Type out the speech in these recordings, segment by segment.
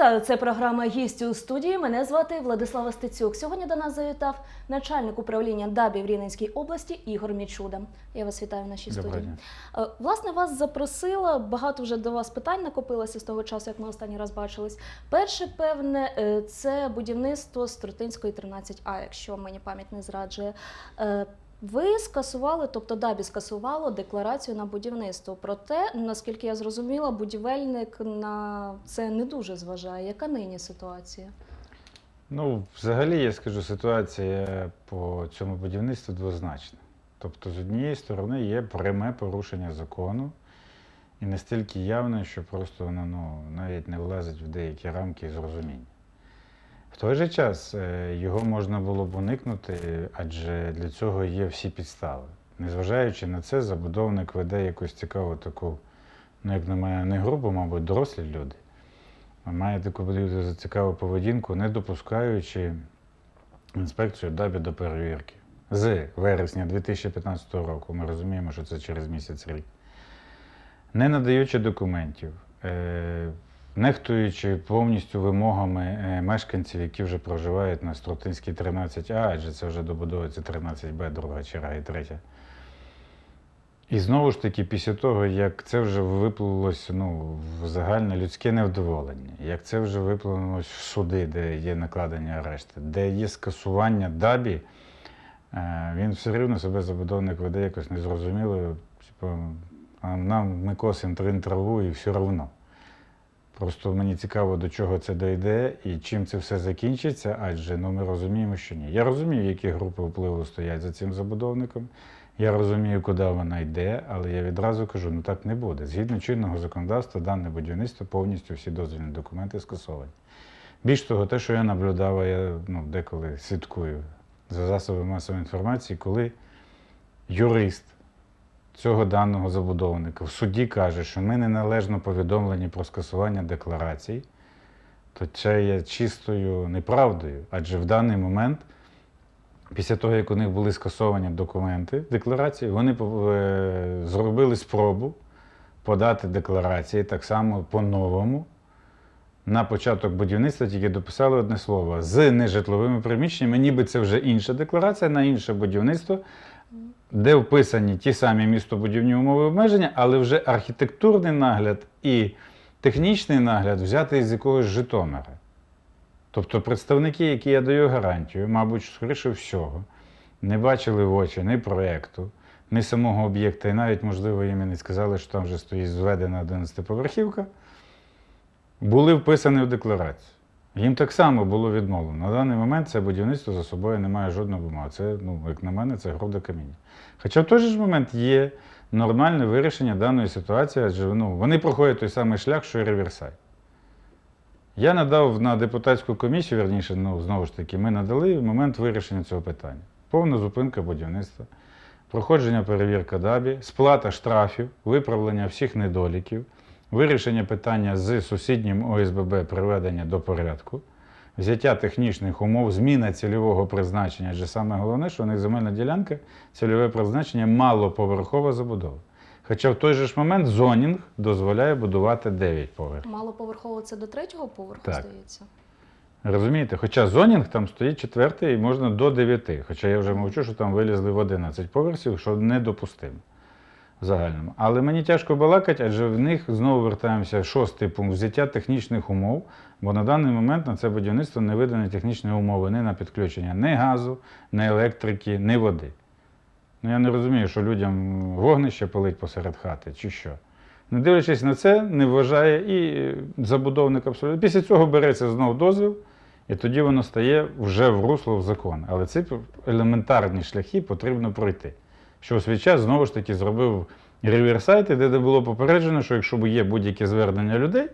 Вітаю, це програма «Гість у студії. Мене звати Владислава Стецюк. Сьогодні до нас завітав начальник управління ДАБІ в Рівненській області Ігор Мічуда. Я вас вітаю в нашій Доброго студії. Е, Власне, вас запросила. Багато вже до вас питань накопилося з того часу, як ми останній раз бачились. Перше, певне, е, це будівництво Струтинської 13А, якщо мені пам'ять не зраджує. Ви скасували, тобто ДАБІ скасувало декларацію на будівництво. Проте, наскільки я зрозуміла, будівельник на це не дуже зважає. Яка нині ситуація? Ну, взагалі, я скажу, ситуація по цьому будівництву двозначна. Тобто, з однієї сторони, є пряме порушення закону, і настільки явне, що просто воно ну, навіть не влазить в деякі рамки зрозуміння. В той же час е, його можна було б уникнути, адже для цього є всі підстави. Незважаючи на це, забудовник веде якусь цікаву таку, ну, як на мене, не групу, мабуть, дорослі люди. Має таку подивитися цікаву поведінку, не допускаючи інспекцію ДАБІ до перевірки. З вересня 2015 року, ми розуміємо, що це через місяць рік, не надаючи документів, е, нехтуючи повністю вимогами е, мешканців, які вже проживають на Струтинській 13А, адже це вже добудовується 13Б, друга черга і третя. І знову ж таки, після того, як це вже виплилось ну, в загальне людське невдоволення, як це вже виплилось в суди, де є накладені арешти, де є скасування дабі, е, він все рівно себе забудовник веде якось незрозуміло. Типу, нам ми косимо трин траву і все одно. Просто мені цікаво, до чого це дійде і чим це все закінчиться, адже ну, ми розуміємо, що ні. Я розумію, які групи впливу стоять за цим забудовником. Я розумію, куди вона йде, але я відразу кажу, ну так не буде. Згідно чинного законодавства, дане будівництво повністю всі дозвільні документи скасовані. Більш того, те, що я наблюдав, я ну, деколи слідкую за засобами масової інформації, коли юрист цього даного забудовника в суді каже, що ми неналежно повідомлені про скасування декларацій, то це є чистою неправдою. Адже в даний момент, після того, як у них були скасовані документи, декларації, вони е, зробили спробу подати декларації так само по-новому. На початок будівництва тільки дописали одне слово з нежитловими приміщеннями, ніби це вже інша декларація на інше будівництво, де вписані ті самі містобудівні умови обмеження, але вже архітектурний нагляд і технічний нагляд взятий з якогось Житомира. Тобто представники, які я даю гарантію, мабуть, скоріше всього, не бачили в очі ні проєкту, ні самого об'єкта, і навіть, можливо, їм і не сказали, що там вже стоїть зведена 11-поверхівка, були вписані в декларацію. Їм так само було відмовлено. На даний момент це будівництво за собою не має жодного бумаги. Це, ну, як на мене, це груда каміння. Хоча в той же ж момент є нормальне вирішення даної ситуації, адже ну, вони проходять той самий шлях, що і Реверсай. Я надав на депутатську комісію, верніше, ну, знову ж таки, ми надали момент вирішення цього питання. Повна зупинка будівництва, проходження перевірка ДАБІ, сплата штрафів, виправлення всіх недоліків, вирішення питання з сусіднім ОСББ приведення до порядку, взяття технічних умов, зміна цільового призначення. Адже саме головне, що у них земельна ділянка, цільове призначення малоповерхова забудова. Хоча в той же ж момент зонінг дозволяє будувати 9 поверхів. Малоповерхово це до третього поверху, Так. здається. Розумієте? Хоча зонінг там стоїть четвертий і можна до 9. Хоча я вже мовчу, що там вилізли в 11 поверхів, що недопустимо загальному. Але мені тяжко балакати, адже в них знову вертаємося шостий пункт взяття технічних умов, бо на даний момент на це будівництво не видані технічні умови ні на підключення ні газу, ні електрики, ні води. Ну я не розумію, що людям вогнище палить посеред хати чи що. Не дивлячись на це, не вважає і забудовник абсолютно. Після цього береться знов дозвіл, і тоді воно стає вже в русло в закон. Але ці елементарні шляхи потрібно пройти. Що свій час знову ж таки зробив реверсайти, де було попереджено, що якщо є будь-яке звернення людей,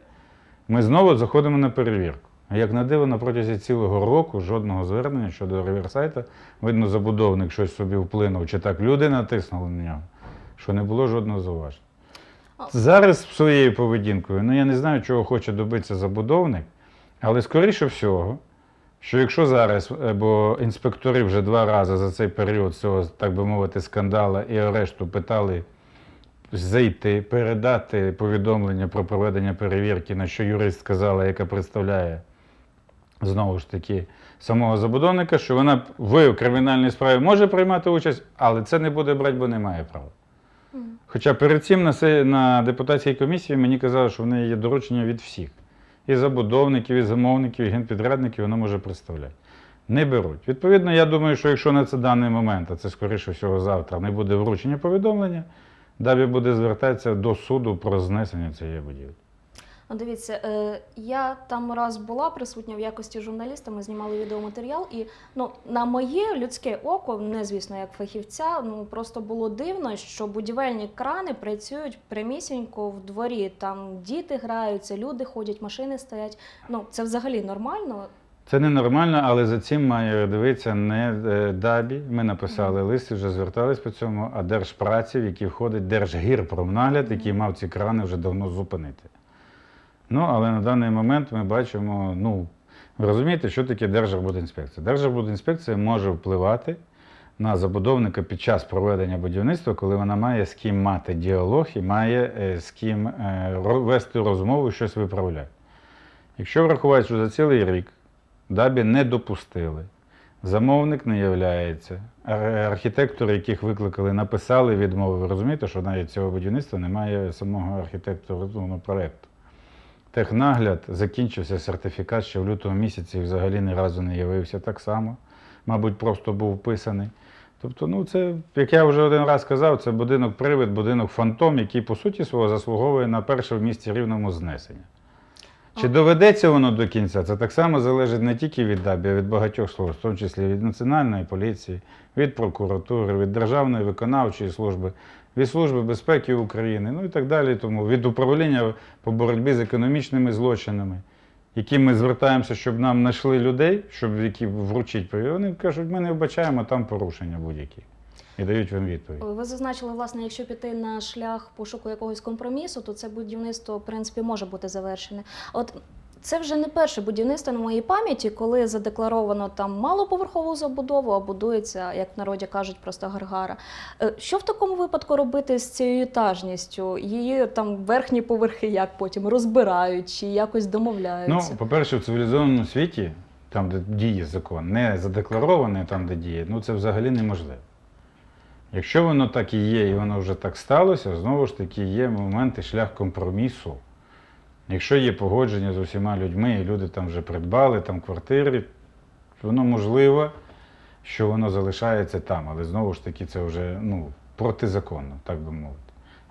ми знову заходимо на перевірку. А як на диво, на протязі цілого року жодного звернення щодо реверсайта, видно, забудовник щось собі вплинув, чи так люди натиснули на нього, що не було жодного зауваження. Зараз своєю поведінкою, ну я не знаю, чого хоче добитися забудовник, але скоріше всього, що якщо зараз, е, бо інспектори вже два рази за цей період цього, так би мовити, скандала і арешту питали зайти, передати повідомлення про проведення перевірки, на що юрист сказала, яка представляє знову ж таки самого забудовника, що вона в кримінальній справі може приймати участь, але це не буде брати, бо не має права. Хоча перед цим на депутатській комісії мені казали, що в неї є доручення від всіх. І забудовників, і замовників, і генпідрядників вона може представляти. Не беруть. Відповідно, я думаю, що якщо на це даний момент, а це скоріше всього завтра, не буде вручення повідомлення, Дабі буде звертатися до суду про знесення цієї будівлі. Ну, дивіться, е, я там раз була присутня в якості журналіста, ми знімали відеоматеріал, і ну, на моє людське око, не звісно, як фахівця, ну просто було дивно, що будівельні крани працюють прямісінько в дворі. Там діти граються, люди ходять, машини стоять. Ну, це взагалі нормально. Це ненормально, але за цим має дивитися не е, ДАБІ. Ми написали лист, і вже звертались по цьому, а Держпраці, в який входить Держгірпромнагляд, який мав ці крани вже давно зупинити. Ну, але на даний момент ми бачимо, ну, ви розумієте, що таке Держарбудінспекція? Держарбудінспекція може впливати на забудовника під час проведення будівництва, коли вона має з ким мати діалог і має е, з ким е, вести розмову, щось виправляти. Якщо врахувати, що за цілий рік Дабі не допустили, замовник не являється, архітектори, яких викликали, написали відмови. Ви розумієте, що навіть цього будівництва немає самого архітектурного проєкту. Технагляд закінчився сертифікат ще в лютому місяці і взагалі ні разу не явився так само. Мабуть, просто був вписаний. Тобто, ну це, як я вже один раз казав, це будинок-привид, будинок фантом, який по суті свого заслуговує на перше в місті рівному знесення. Чи доведеться воно до кінця? Це так само залежить не тільки від ДАБІ, а від багатьох служб, в тому числі від Національної поліції, від прокуратури, від Державної виконавчої служби, від Служби безпеки України, ну і так далі. Тому від управління по боротьбі з економічними злочинами, яким ми звертаємося, щоб нам знайшли людей, щоб які вручить. Вони кажуть, ми не вбачаємо там порушення будь-які. І дають вам відповідь. Ви зазначили, власне, якщо піти на шлях пошуку якогось компромісу, то це будівництво, в принципі, може бути завершене. От це вже не перше будівництво на моїй пам'яті, коли задекларовано там малоповерхову забудову, а будується, як в народі кажуть, просто гаргара. Е, Що в такому випадку робити з цією етажністю? Її там верхні поверхи як потім розбирають чи якось домовляються? Ну, по-перше, в цивілізованому світі, там, де діє закон, не задекларований там, де діє, ну це взагалі неможливо. Якщо воно так і є, і воно вже так сталося, знову ж таки є моменти шлях компромісу. Якщо є погодження з усіма людьми, і люди там вже придбали там квартири, воно можливо, що воно залишається там, але знову ж таки це вже ну, протизаконно, так би мовити.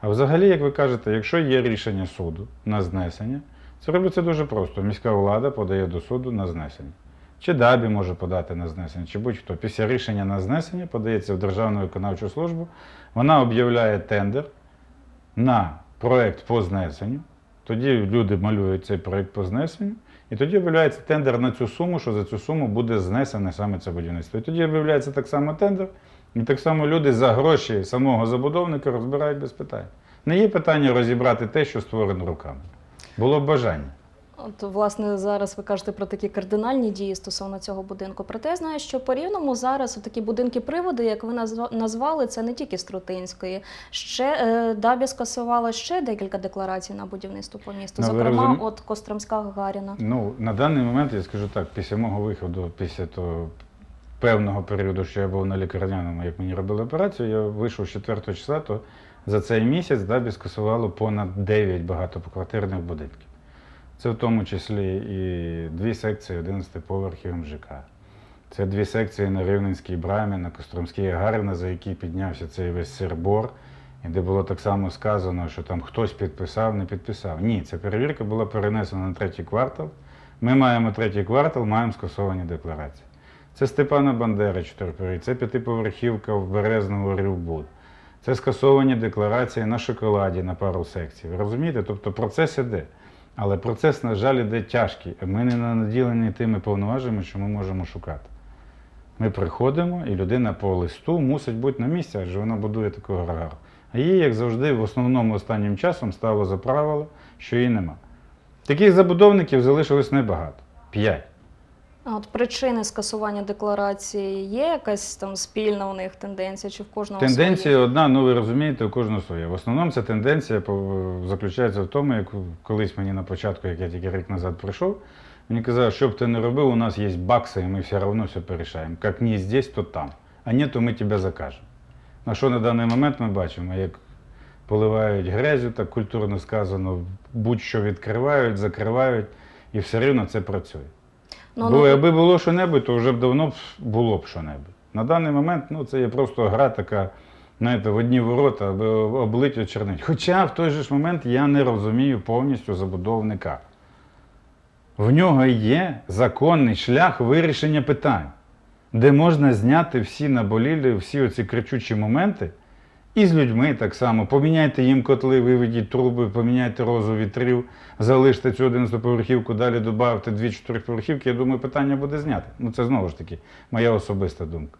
А взагалі, як ви кажете, якщо є рішення суду на знесення, це робиться дуже просто. Міська влада подає до суду на знесення. Чи ДАБІ може подати на знесення, чи будь-хто. Після рішення на знесення подається в Державну виконавчу службу. Вона об'являє тендер на проєкт по знесенню. Тоді люди малюють цей проєкт по знесенню, і тоді об'являється тендер на цю суму, що за цю суму буде знесене саме це будівництво. І тоді об'являється так само тендер, і так само люди за гроші самого забудовника розбирають без питань. Не є питання розібрати те, що створено руками. Було б бажання. От, власне, зараз ви кажете про такі кардинальні дії стосовно цього будинку. Проте я знаю, що по рівному зараз такі будинки-приводи, як ви назва- назвали, це не тільки Струтинської. Ще е, Дабі скасувала ще декілька декларацій на будівництво по місту. Ну, Зокрема, розумі- от Костромська Гагаріна. Ну, на даний момент я скажу так, після мого виходу, після того певного періоду, що я був на лікарняному, як мені робили операцію, я вийшов 4 числа, то за цей місяць Дабі скасувало понад 9 багатоквартирних будинків. Це в тому числі і дві секції 11 поверхів МЖК. Це дві секції на Рівненській брамі, на Костромській Гагаріна, за які піднявся цей весь сербор, і де було так само сказано, що там хтось підписав, не підписав. Ні, ця перевірка була перенесена на третій квартал. Ми маємо третій квартал, маємо скасовані декларації. Це Степана Бандери, чотириповерхівка, це п'ятиповерхівка в Березному Рівбуд. Це скасовані декларації на шоколаді на пару секцій. Ви розумієте? Тобто процес іде. Але процес, на жаль, іде тяжкий. Ми не наділені тими повноваженнями, що ми можемо шукати. Ми приходимо, і людина по листу мусить бути на місці, адже вона будує таку гаргару. А її, як завжди, в основному останнім часом стало за правило, що її нема. Таких забудовників залишилось небагато. П'ять. От причини скасування декларації є якась там спільна у них тенденція, чи в кожного Тенденція своє? одна, ну ви розумієте, у кожного своє. В основному ця тенденція заключається в тому, як колись мені на початку, як я тільки рік назад прийшов, мені казали, що б ти не робив, у нас є бакси, і ми все одно все порішаємо. Як не здесь, то там. А ні, то ми тебе закажемо. На що на даний момент ми бачимо, як поливають грязю, так культурно сказано, будь-що відкривають, закривають, і все рівно це працює. Ну, Бо ну, якби було що-небудь, то вже б давно було б що-небудь. На даний момент ну, це є просто гра така, знаєте, в одні ворота, аби облить очернить. Хоча в той же ж момент я не розумію повністю забудовника. В нього є законний шлях вирішення питань, де можна зняти всі наболілі, всі оці кричучі моменти. І з людьми так само. Поміняйте їм котли, виведіть труби, поміняйте розу вітрів, залиште цю 11-поверхівку, далі додавте 2 поверхівки. Я думаю, питання буде знято. Ну це знову ж таки моя особиста думка.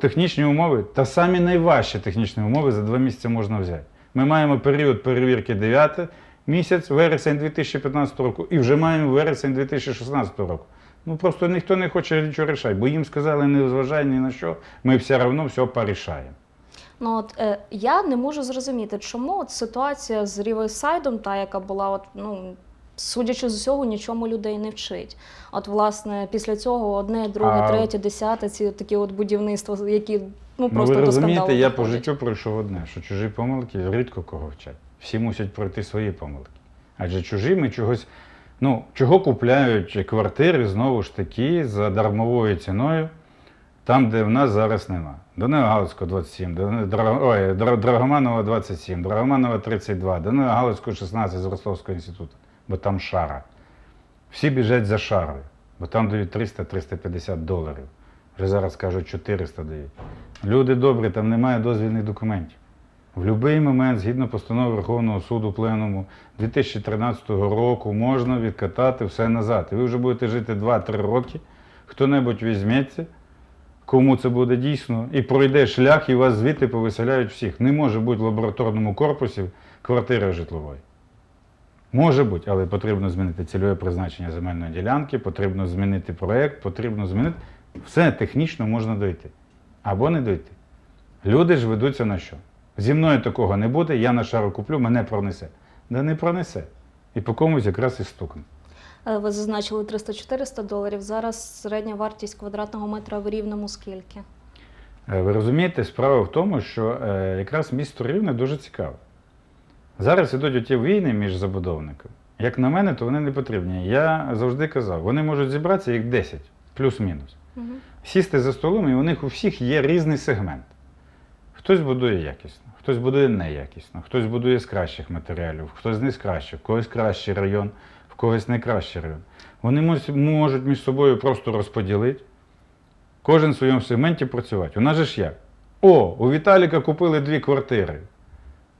Технічні умови, та самі найважчі технічні умови за два місяці можна взяти. Ми маємо період перевірки 9 місяць, вересень 2015 року, і вже маємо вересень 2016 року. Ну просто ніхто не хоче нічого рішати, бо їм сказали, не зважай ні на що, ми все одно все порішаємо. Ну от е, я не можу зрозуміти, чому от ситуація з Ріверсайдом, та яка була, от ну судячи з усього, нічому людей не вчить. От, власне, після цього одне, друге, А- третє, десяте, ці такі от будівництва, які ну Ну, просто ви до розумієте, я по доходять. життю пройшов одне, що чужі помилки рідко кого вчать. Всі мусять пройти свої помилки. Адже чужі ми чогось, ну, чого купляють квартири знову ж таки за дармовою ціною, там, де в нас зараз нема. Данила Галицького 27, Дани- Дра- ой, Драгоманова 27, Драгоманова 32, Данила 16 з Ростовського інституту, бо там шара. Всі біжать за шарою, бо там дають 300-350 доларів. Вже зараз кажуть 400 дають. Люди добрі, там немає дозвільних документів. В будь-який момент, згідно постанови Верховного суду Пленуму 2013 року, можна відкатати все назад. І ви вже будете жити 2-3 роки, хто-небудь візьметься, кому це буде дійсно, і пройде шлях, і вас звідти повиселяють всіх. Не може бути в лабораторному корпусі квартири житлової. Може бути, але потрібно змінити цільове призначення земельної ділянки, потрібно змінити проєкт, потрібно змінити. Все технічно можна дойти. Або не дойти. Люди ж ведуться на що? Зі мною такого не буде, я на шару куплю, мене пронесе. Да не пронесе. І по комусь якраз і стукне. Е, Ви зазначили 300-400 доларів. Зараз середня вартість квадратного метра в рівному скільки? Е, Ви розумієте, справа в тому, що е, якраз місто Рівне дуже цікаве. Зараз ідуть оті війни між забудовниками. Як на мене, то вони не потрібні. Я завжди казав, вони можуть зібратися їх 10, плюс-мінус. Угу. Сісти за столом, і у них у всіх є різний сегмент. Хтось будує якісно, хтось будує неякісно, хтось будує з кращих матеріалів, хтось не з кращих, когось кращий район, когось район. Вони можуть між собою просто розподілити, кожен в своєму сегменті працювати. У нас же ж як? О, у Віталіка купили дві квартири.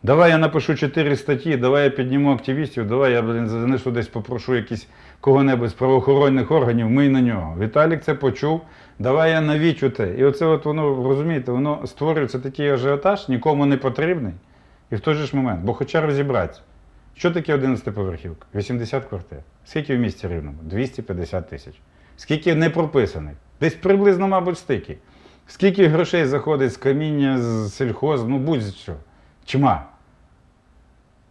Давай я напишу чотири статті, давай я підніму активістів, давай я занесу десь попрошу якісь кого-небудь з правоохоронних органів, ми на нього. Віталік це почув, давай я навічу те. І оце от воно, розумієте, воно створюється такий ажіотаж, нікому не потрібний. І в той же ж момент, бо хоча розібратися, що таке 11 поверхівка? 80 квартир. Скільки в місті рівному? 250 тисяч. Скільки не прописаних? Десь приблизно, мабуть, стільки. Скільки грошей заходить з каміння, з сільхоз, ну будь-що. Чма.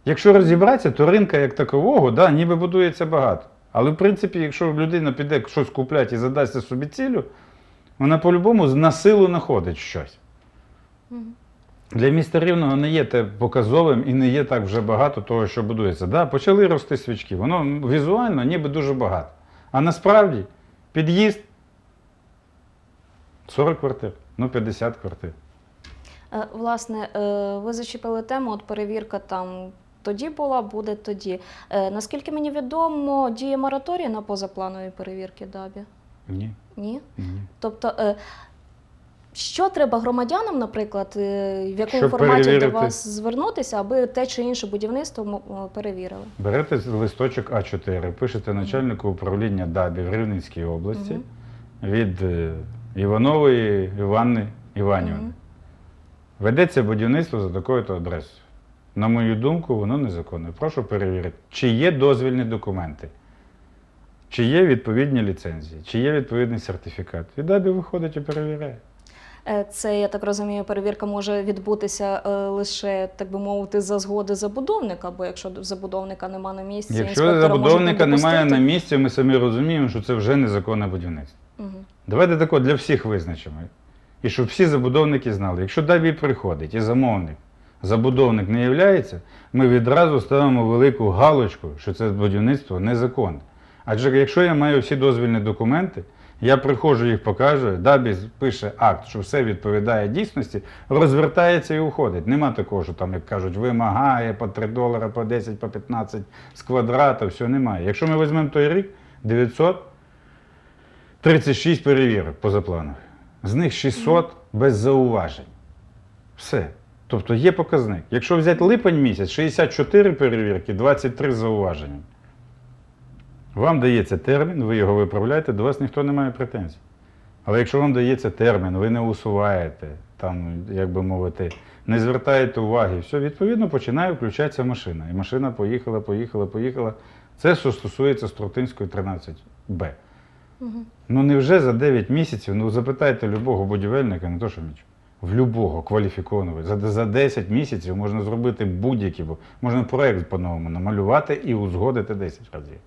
Якщо розібратися, то ринка як такового, да, ніби будується багато. Але в принципі, якщо людина піде щось купляти і задасться собі цілю, вона по-любому на силу знаходить щось. Для міста Рівного не є те показовим і не є так вже багато того, що будується. Да, почали рости свічки, воно візуально ніби дуже багато. А насправді під'їзд 40 квартир, ну 50 квартир. Е, Власне, е, ви зачепили тему, от перевірка там тоді була, буде тоді. Е, Наскільки мені відомо, діє мораторій на позапланові перевірки ДАБІ? Ні, Ні? ні. Тобто, що треба громадянам, наприклад, е, в якому Щоб форматі до вас звернутися, аби те чи інше будівництво перевірили? Берете листочок А4, пишете начальнику управління ДАБІ в Рівненській області Мгм. від е, Іванової Іванни Іванівни. Мгм. Ведеться будівництво за такою-то адресою. На мою думку, воно незаконне. Прошу перевірити, чи є дозвільні документи. чи є відповідні ліцензії, чи є відповідний сертифікат. І ДАБІ виходить і перевіряє. Е, Це, я так розумію, перевірка може відбутися е, лише, так би мовити, за згоди забудовника, бо якщо забудовника нема на місці, Якщо забудовника не немає на місці, ми самі розуміємо, що це вже незаконне будівництво. Мгм. Давайте тако для всіх визначимо. І щоб всі забудовники знали, якщо ДАБІ приходить і замовник, забудовник не являється, ми відразу ставимо велику галочку, що це будівництво незаконне. Адже якщо я маю всі дозвільні документи, я приходжу, їх показую, ДАБІ пише акт, що все відповідає дійсності, розвертається і уходить. Нема такого, що там, як кажуть, вимагає по 3 долари, по 10, по 15 з квадрата, все немає. Якщо ми візьмемо той рік, 936 перевірок позапланових. З них 600 без зауважень. Все. Тобто є показник. Якщо взяти липень місяць, 64 перевірки, 23 з зауваженням. Вам дається термін, ви його виправляєте, до вас ніхто не має претензій. Але якщо вам дається термін, ви не усуваєте, там, як би мовити, не звертаєте уваги, все, відповідно починає включатися машина. І машина поїхала, поїхала, поїхала. Це що стосується Струтинської 13Б. Мгм. Ну невже за 9 місяців, ну запитайте любого будівельника, не то що міч, в любого кваліфікованого. За, за 10 місяців можна зробити будь-який, можна проєкт по-новому намалювати і узгодити 10 разів.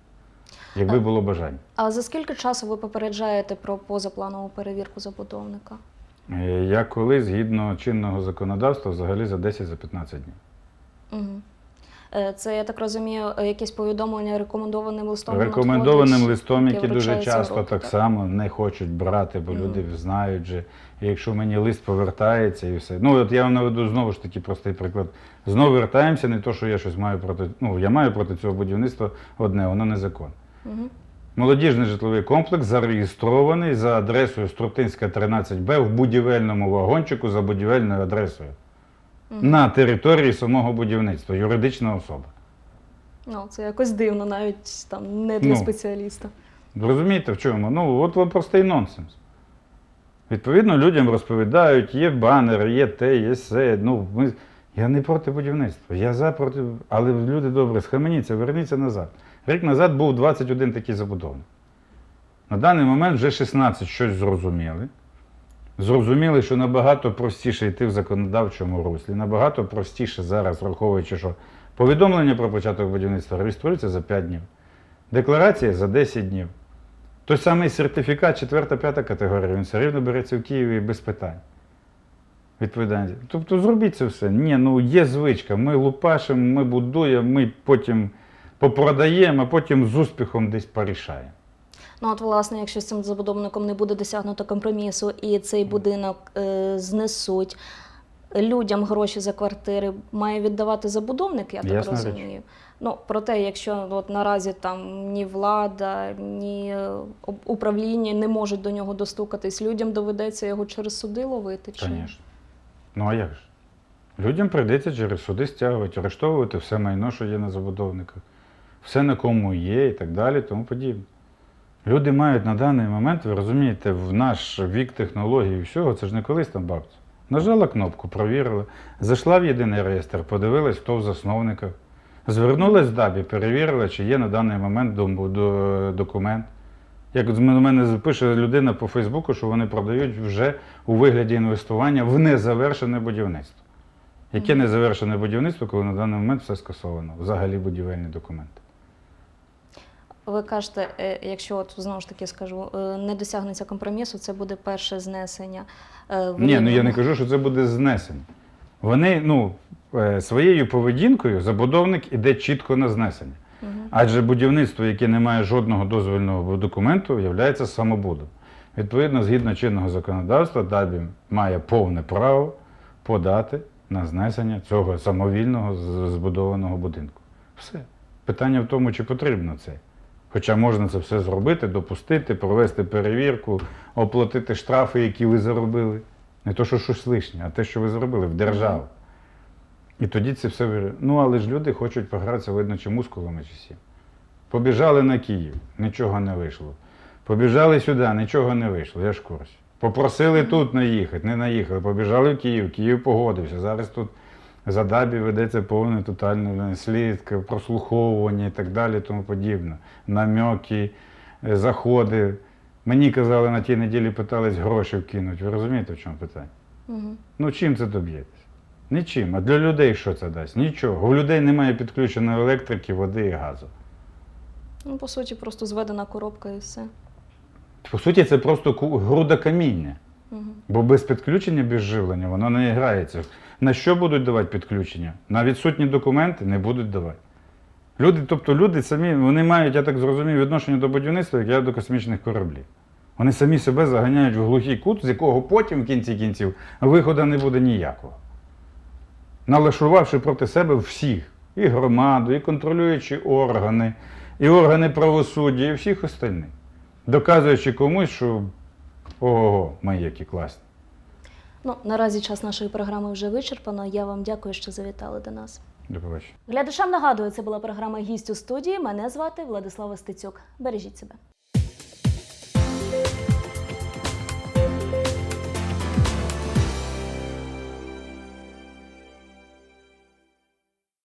Якби було бажання. А за скільки часу ви попереджаєте про позапланову перевірку забудовника? Я коли, згідно чинного законодавства, взагалі за 10-15 днів. Угу. Це, я так розумію, якесь повідомлення рекомендованим листом. Рекомендованим надходить, листом, які дуже часто руки, так само не хочуть брати, бо Мгм. люди знають же. І якщо мені лист повертається і все. Ну от я вам наведу знову ж таки простий приклад. Знову вертаємося, не то, що я щось маю проти. Ну, я маю проти цього будівництва одне, воно незаконне. Мгм. Молодіжний житловий комплекс зареєстрований за адресою Струтинська 13Б в будівельному вагончику за будівельною адресою. Мгм. На території самого будівництва, юридична особа. Ну, це якось дивно, навіть там не для Ну. спеціаліста. Розумієте, в чому? Ну, от вам простий нонсенс. Відповідно, людям розповідають, є банери, є те, є все. Ну, ми... Я не проти будівництва, я за проти. Але люди добре, схаменіться, верніться назад. Рік назад був 21 такий забудовник. На даний момент вже 16 щось зрозуміли. Зрозуміли, що набагато простіше йти в законодавчому руслі, набагато простіше зараз, враховуючи, що повідомлення про початок будівництва реєструється за 5 днів, декларація за 10 днів. Той самий сертифікат 4-5 категорія, він все рівно береться в Києві без питань. Відповідальність. Тобто зробіть це все. Ні, ну є звичка. Ми лупашимо, ми будуємо, ми потім попродаємо, а потім з успіхом десь порішаємо. Ну, от, власне, якщо з цим забудовником не буде досягнуто компромісу і цей будинок е, знесуть, людям гроші за квартири має віддавати забудовник, я так Ясна річ. розумію. Ну, проте, якщо от наразі там ні влада, ні е, управління не можуть до нього достукатись, людям доведеться його через суди ловити. Чи... Звісно. Ну а як ж? Людям прийдеться через суди стягувати, арештовувати все майно, що є на забудовниках, все на кому є і так далі, тому подібне. Люди мають на даний момент, ви розумієте, в наш вік технологій і всього, це ж не колись там бабця. Нажала кнопку, провірила, зайшла в єдиний реєстр, подивилась, хто в засновниках, звернулась в ДАБІ, перевірила, чи є на даний момент документ. Як до мене пише людина по Фейсбуку, що вони продають вже у вигляді інвестування в незавершене будівництво. Яке незавершене будівництво, коли на даний момент все скасовано, взагалі будівельні документи. Ви кажете, е, якщо от знову ж таки скажу, е, не досягнеться компромісу, це буде перше знесення. е, Ні, ну я не кажу, що це буде знесення. Вони ну, своєю поведінкою забудовник іде чітко на знесення. Адже будівництво, яке не має жодного дозвільного документу, є самобудом. Відповідно, згідно чинного законодавства, ДАБІ має повне право подати на знесення цього самовільного збудованого будинку. Все. Питання в тому, чи потрібно це. Хоча можна це все зробити, допустити, провести перевірку, оплатити штрафи, які ви заробили. Не то, що щось лишнє, а те, що ви зробили в державу. І тоді це все Ну, але ж люди хочуть погратися, видно, чи мускулами, чи сім. Побіжали на Київ, нічого не вийшло. Побіжали сюди, нічого не вийшло, я ж в. Попросили тут наїхати, не наїхали. Побіжали в Київ, Київ погодився. Зараз тут за дабі ведеться повне тотальне слідка, прослуховування і так далі, тому подібне. Намьоки, е, заходи. Мені казали на тій неділі, питались гроші вкинуть. Ви розумієте, в чому питання? Угу. Ну чим це доб'єтесь? Нічим. А для людей що це дасть? Нічого. У людей немає підключеної електрики, води і газу. Ну, по суті, просто зведена коробка і все. По суті, це просто груда каміння. Бо без підключення, без живлення воно не грається. На що будуть давати підключення? На відсутні документи не будуть давати. Люди, тобто люди самі, вони мають, я так зрозумів, відношення до будівництва, як я до космічних кораблів. Вони самі себе заганяють в глухий кут, з якого потім, в кінці кінців, виходу не буде ніякого. Налаштувавши проти себе всіх, і громаду, і контролюючі органи, і органи правосуддя, і всіх остальних. Доказуючи комусь, що ого, ми які класні. Ну, наразі час нашої програми вже вичерпано. Я вам дякую, що завітали до нас. До побачення. Глядачам нагадую, це була програма Гість у студії. Мене звати Владислава Стецюк. Бережіть себе.